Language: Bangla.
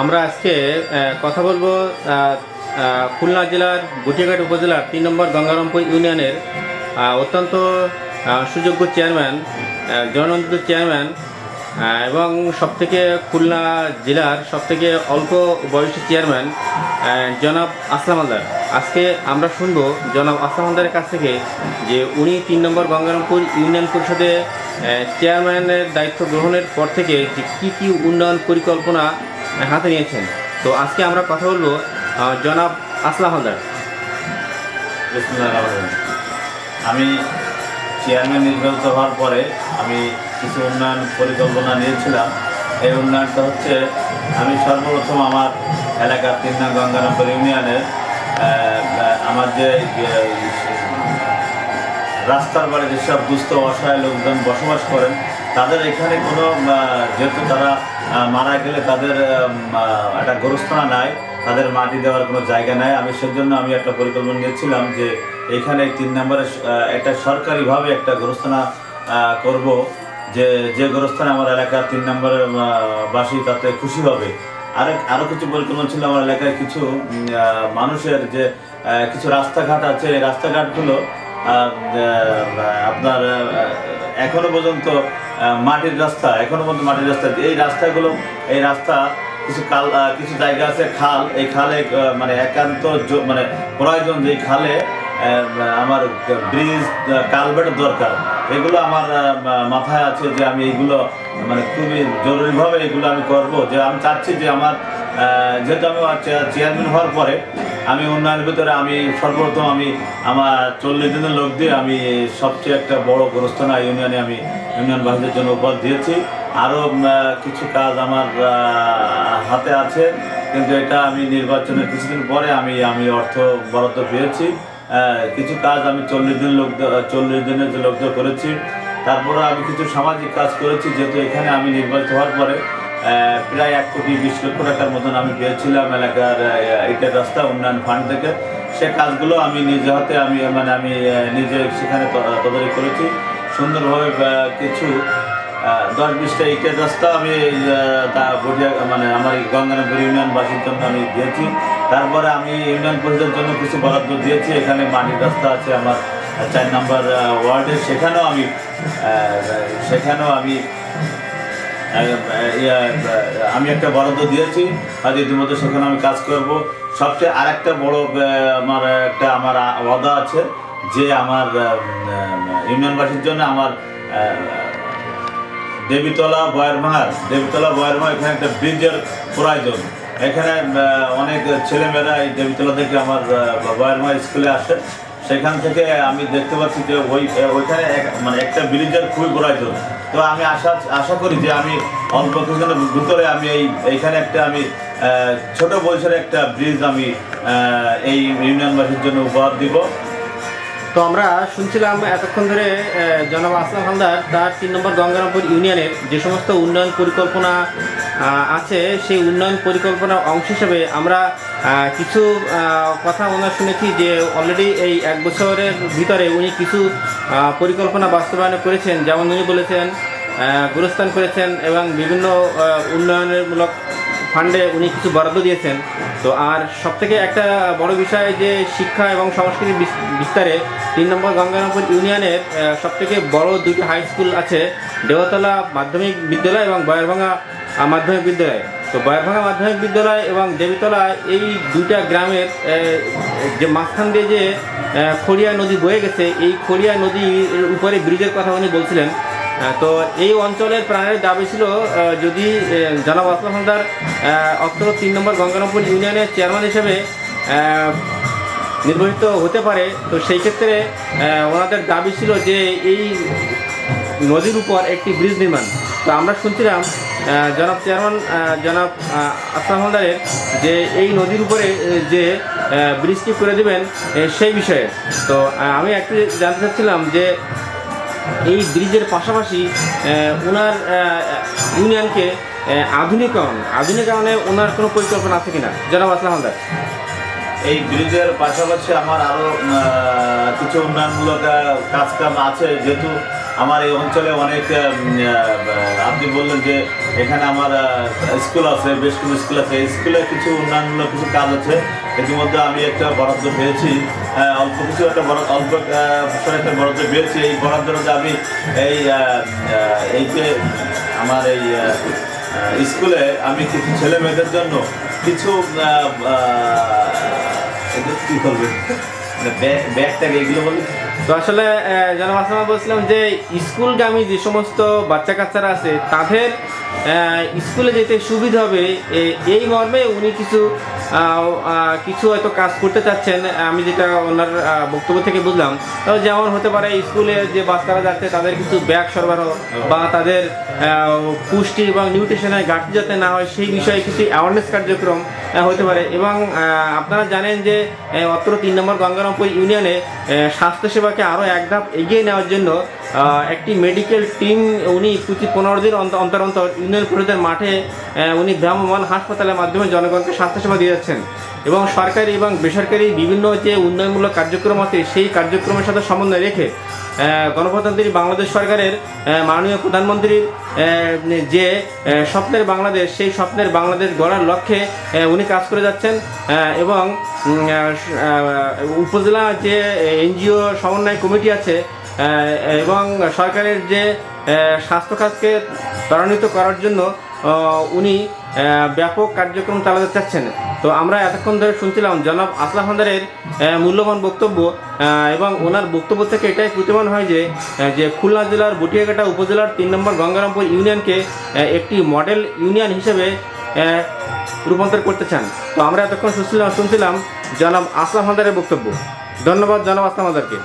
আমরা আজকে কথা বলব খুলনা জেলার গুটিয়াঘাট উপজেলার তিন নম্বর গঙ্গারামপুর ইউনিয়নের অত্যন্ত সুযোগ্য চেয়ারম্যান জননন্দিত চেয়ারম্যান এবং সবথেকে খুলনা জেলার সবথেকে অল্প বয়সী চেয়ারম্যান জনাব আসলাম হালদার। আজকে আমরা শুনব জনাব আসলাম হালদারের কাছ থেকে যে উনি তিন নম্বর গঙ্গারামপুর ইউনিয়ন পরিষদে চেয়ারম্যানের দায়িত্ব গ্রহণের পর থেকে যে কী কী উন্নয়ন পরিকল্পনা হাতে নিয়েছেন। তো আজকে আমরা কথা বলব জনাব আসলাম হালদার। আমি চেয়ারম্যান নির্বাচিত হওয়ার পরে আমি কিছু উন্নয়ন পরিকল্পনা নিয়েছিলাম। এই উন্নয়নটা হচ্ছে, আমি সর্বপ্রথম আমার এলাকার তিন নং গঙ্গারামপুর ইউনিয়নের আমার যে রাস্তার বাড়ি যেসব দুস্থ, অসহায় লোকজন বসবাস করেন তাদের এখানে কোনো যেহেতু তারা মারা গেলে তাদের একটা গোরস্থানা নাই তাদের মাটি দেওয়ার কোনো জায়গা নাই। আমি সেজন্য আমি একটা পরিকল্পনা নিয়েছিলাম যে এখানে তিন নম্বরে একটা সরকারিভাবে একটা গোরস্থানা করব যে যে গোরস্থানে আমার এলাকার তিন নম্বরের আহ, বাসী তাতে খুশি হবে। আরেক আরও কিছু পরিকল্পনা ছিল আমার এলাকায় কিছু মানুষের যে কিছু রাস্তাঘাট আছে এই রাস্তাঘাটগুলো আপনার এখনও পর্যন্ত মাটির রাস্তা, এখনও পর্যন্ত মাটির রাস্তা এই রাস্তাগুলো, এই রাস্তা, কিছু কাল কিছু জায়গা আছে খাল। এই খালে মানে একান্ত মানে প্রয়োজন যে খালে আমার ব্রিজ কালভেটের দরকার। এগুলো আমার মাথায় আছে যে আমি এইগুলো মানে খুবই জরুরিভাবে এগুলো আমি করব। যে আমি চাচ্ছি যে আমার যেহেতু আমি চেয়ারম্যান হওয়ার পরে আমি উন্নয়নের ভিতরে আমি সর্বপ্রথম আমি আমার চল্লিশ দিনের লোক দিয়ে আমি সবচেয়ে একটা বড় গোরস্থানা ইউনিয়নে আমি ইউনিয়নবাসীদের জন্য উপহার দিয়েছি। আরও কিছু কাজ আমার হাতে আছে, কিন্তু এটা আমি নির্বাচনের কিছুদিন পরে আমি আমি অর্থ বরাদ্দ পেয়েছি। কিছু কাজ আমি চল্লিশ দিন লোক চল্লিশ দিনের যে লোক করেছি, তারপরে আমি কিছু সামাজিক কাজ করেছি, যেহেতু এখানে আমি নির্বাচিত হওয়ার পরে প্রায় এক কোটি বিশ লক্ষ টাকার মতন আমি পেয়েছিলাম এলাকার ইটের রাস্তা, উন্নয়ন ফান্ড থেকে। সে কাজগুলো আমি নিজে হাতে আমি মানে আমি নিজে সেখানে ত- তদারকি করেছি। সুন্দরভাবে কিছু দশ বিশটা ইটের রাস্তা আমি তা বটিয়া মানে আমার গঙ্গানগর ইউনিয়নবাসীর জন্য আমি দিয়েছি। তারপরে আমি ইউনিয়ন পরিষদের জন্য কিছু বরাদ্দ দিয়েছি। এখানে মাটির রাস্তা আছে আমার চার নম্বর ওয়ার্ডে সেখানেও আমি সেখানেও আমি আমি একটা বরাদ্দ দিয়েছি। আর ইতিমধ্যে সেখানে আমি কাজ করব। সবচেয়ে আরেকটা বড় আহ, আমার একটা আমার ওয়াদা আছে যে আমার ইউনিয়নবাসীর জন্য আমার দেবীতলা বয়ারভাঙার দেবীতলা বয়ারভাঙা এখানে একটা ব্রিজের প্রয়োজন। এখানে অনেক ছেলেমেয়েরা এই দেবীতলা থেকে আমার বয়ারভাঙা স্কুলে আসে। সেখান থেকে আমি দেখতে পাচ্ছি যে ওই ওইখানে মানে একটা ব্রিজের খুবই প্রয়োজন তো আমি আশা আশা করি যে আমি অল্প কিছুদিনের ভিতরে আমি এই, এইখানে একটা আমি ছোট বয়সের একটা ব্রিজ আমি এই ইউনিয়নবাসীর জন্য উপহার দিব। তো আমরা শুনছিলাম এতক্ষণ ধরে জনাব আসলাম হালদার, তার তিন নম্বর গঙ্গারামপুর ইউনিয়নের যে সমস্ত উন্নয়ন পরিকল্পনা আছে সেই উন্নয়ন পরিকল্পনার অংশ হিসেবে আমরা কিছু কথা ওনার শুনেছি যে অলরেডি এই এক বছরের ভিতরে উনি কিছু পরিকল্পনা বাস্তবায়ন করেছেন। যেমন উনি বলেছেন গুরুস্থান করেছেন এবং বিভিন্ন উন্নয়নমূলক ফান্ডে উনি কিছু বরাদ্দ দিয়েছেন। তো আর সবথেকে একটা বড় বিষয় যে শিক্ষা এবং সংস্কৃতি বিস্তারে তিন নম্বর গঙ্গারামপুর ইউনিয়নের সবথেকে বড় দুটো হাই স্কুল আছে দেওতলা মাধ্যমিক বিদ্যালয় এবং বয়ারভাঙা আহ, মাধ্যমিক বিদ্যালয়। তো বয়ারভাঙা মাধ্যমিক বিদ্যালয় এবং দেবীতলা এই দুইটা গ্রামের যে মাঝখান দিয়ে যে খড়িয়া নদী বয়ে গেছে, এই খড়িয়া নদীর উপরে ব্রিজের কথা উনি বলছিলেন। তো এই অঞ্চলের প্রাণের দাবি ছিল যদি জনাব আসলাম হালদার অত্র তিন নম্বর গঙ্গারামপুর ইউনিয়নের চেয়ারম্যান হিসেবে নির্বাচিত হতে পারে, তো সেই ক্ষেত্রে ওনাদের দাবি ছিল যে এই নদীর উপর একটি ব্রিজ নির্মাণ। তো আমরা শুনছিলাম জনাব চেয়ারম্যান জনাব আসলাম হালদারের যে এই নদীর উপরে যে বৃষ্টি ব্রিজটি করে দেবেন সেই বিষয়ে। তো আমি একটু জানতে চাচ্ছিলাম যে এই ব্রিজের পাশাপাশি ওনার ইউনিয়নকে আধুনিকায়ন আধুনিকরণে ওনার কোনো পরিকল্পনা আছে কিনা? জনাব আসলাম হালদার। এই ব্রিজের পাশাপাশি আমার আরও কিছু উন্নয়নমূলক আহ, কাজ কাম আছে। যেহেতু আমার এই অঞ্চলে অনেক আপনি বললেন যে এখানে আমার স্কুল আছে বেশ কিছু স্কুল আছে। স্কুলে কিছু উন্নয়নমূলক কিছু কাজ আছে। ইতিমধ্যে আমি একটা বরাদ্দ পেয়েছি। অল্প কিছু একটা বরাদ্দ অল্প একটা বরাদ্দ পেয়েছি। এই বরাদ্দটা আমি এই এই যে আমার এই স্কুলে আমি কিছু ছেলে মেয়েদের জন্য কিছু এগুলো বলুন তো আসলে জানা জনাব বলছিলাম যে স্কুলগামী যে সমস্ত বাচ্চা কাচ্চারা আছে, তাদের স্কুলে যেতে সুবিধা হবে এই মর্মে উনি কিছু কিছু হয়তো কাজ করতে চাচ্ছেন আমি যেটা ওনার বক্তব্য থেকে বুঝলাম যেমন হতে পারে স্কুলে যে বাচ্চারা যাচ্ছে, তাদের কিছু ব্যাগ সরবরাহ বা তাদের পুষ্টি এবং নিউট্রিশনের ঘাটতি যাতে না হয়, সেই বিষয়ে কিছু অ্যাওয়ারনেস কার্যক্রম হতে পারে। এবং আপনারা জানেন যে অত্র তিন নম্বর গঙ্গারামপুর ইউনিয়নে স্বাস্থ্যসেবাকে আরও এক ধাপ এগিয়ে নেওয়ার জন্য একটি মেডিকেল টিম উনি প্রতি পনেরো দিন অন্ত- অন্তর অন্তর ইউনিয়ন পরিষদের মাঠে উনি ভ্রাম্যমান হাসপাতালের মাধ্যমে জনগণকে স্বাস্থ্যসেবা দিয়ে যাচ্ছেন। এবং সরকারি এবং বেসরকারি বিভিন্ন যে উন্নয়নমূলক কার্যক্রম আছে সেই কার্যক্রমের সাথে সমন্বয় রেখে আহ, গণপ্রজাতন্ত্রী বাংলাদেশ সরকারের মাননীয় প্রধানমন্ত্রীর যে স্বপ্নের বাংলাদেশ সেই স্বপ্নের বাংলাদেশ গড়ার লক্ষ্যে উনি কাজ করে যাচ্ছেন। এবং উপজেলা যে এনজিও সমন্বয় কমিটি আছে এবং সরকারের যে আহ, স্বাস্থ্য খাতকে ত্বরান্বিত করার জন্য উনি ব্যাপক কার্যক্রম চালাতে চাচ্ছেন। তো আমরা এতক্ষণ ধরে শুনছিলাম জনাব আসলাম হান্দারের মূল্যবান বক্তব্য এবং ওনার বক্তব্য থেকে এটাই প্রতিমান হয় যে যে খুলনা জেলার বটিয়াঘাটা উপজেলার তিন নম্বর গঙ্গারামপুর ইউনিয়নকে একটি মডেল ইউনিয়ন হিসেবে রূপান্তর করতে চান। তো আমরা এতক্ষণ শুনছিলাম শুনছিলাম জনাব আসলাম হান্দারের বক্তব্য। ধন্যবাদ জনাব আসলাম হান্দারকে।